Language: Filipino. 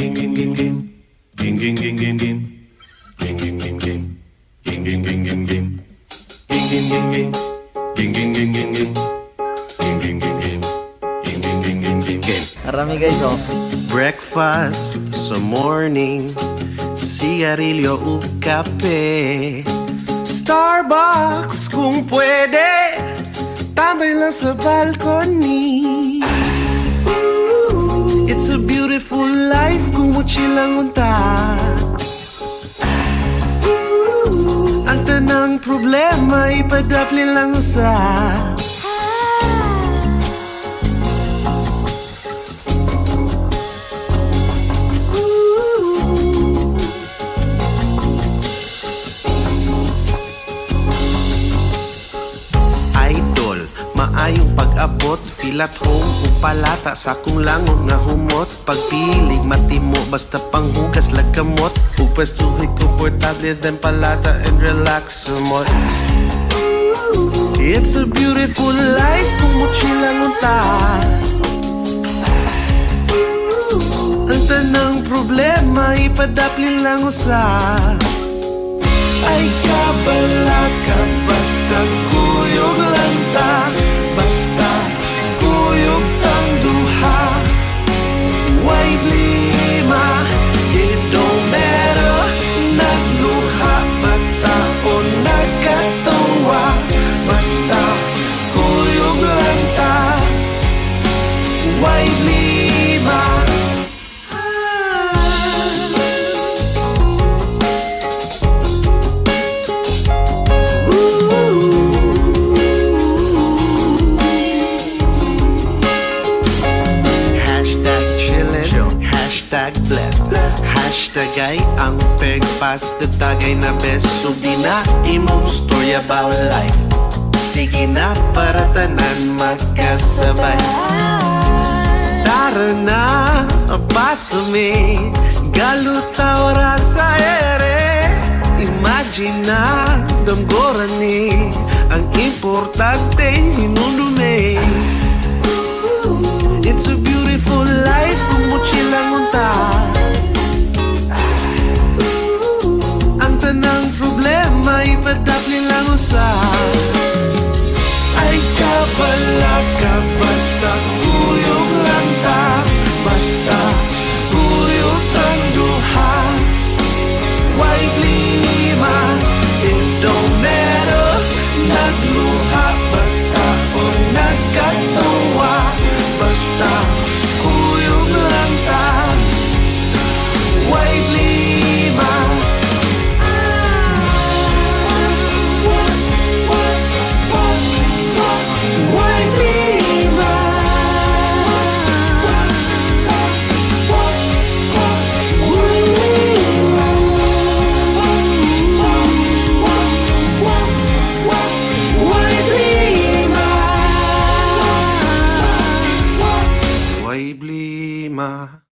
Game, game, game. Game, game, game, game, game. Game, game, game, game. Game, game, game, game, game. Game, game, game, game. Game, game, game, game, game. Game, game, game, game. Game, game, game, game, game, game. Marami guys oh. Breakfast sa morning Sigarilyo o kape Starbucks kung pwede Tambay lang sa balcony kung lang unta. Ang tanang problema ipadapli lang sa maayong pag-abot. Feel at home, upalata sa kung langon nga humot. Pagpilig, matimo, basta panghugas lagkamot Upwestuhi, komportable, then palata and relax somot It's a beautiful life kung lang unta Ang tanang problema, ipadapli lang usap ay kabala ka Basta kuyog Hashtag ay ang pagpasta tagay na best Subi na imong story about life? Sige na para tanan magkasabay. Tara na, apasumi Galuta ora sa ere. Imagine na, damgoran ni Ang importante, hinunumi problema ipadapli lang usa Ay kabala ka basta kuyog e blima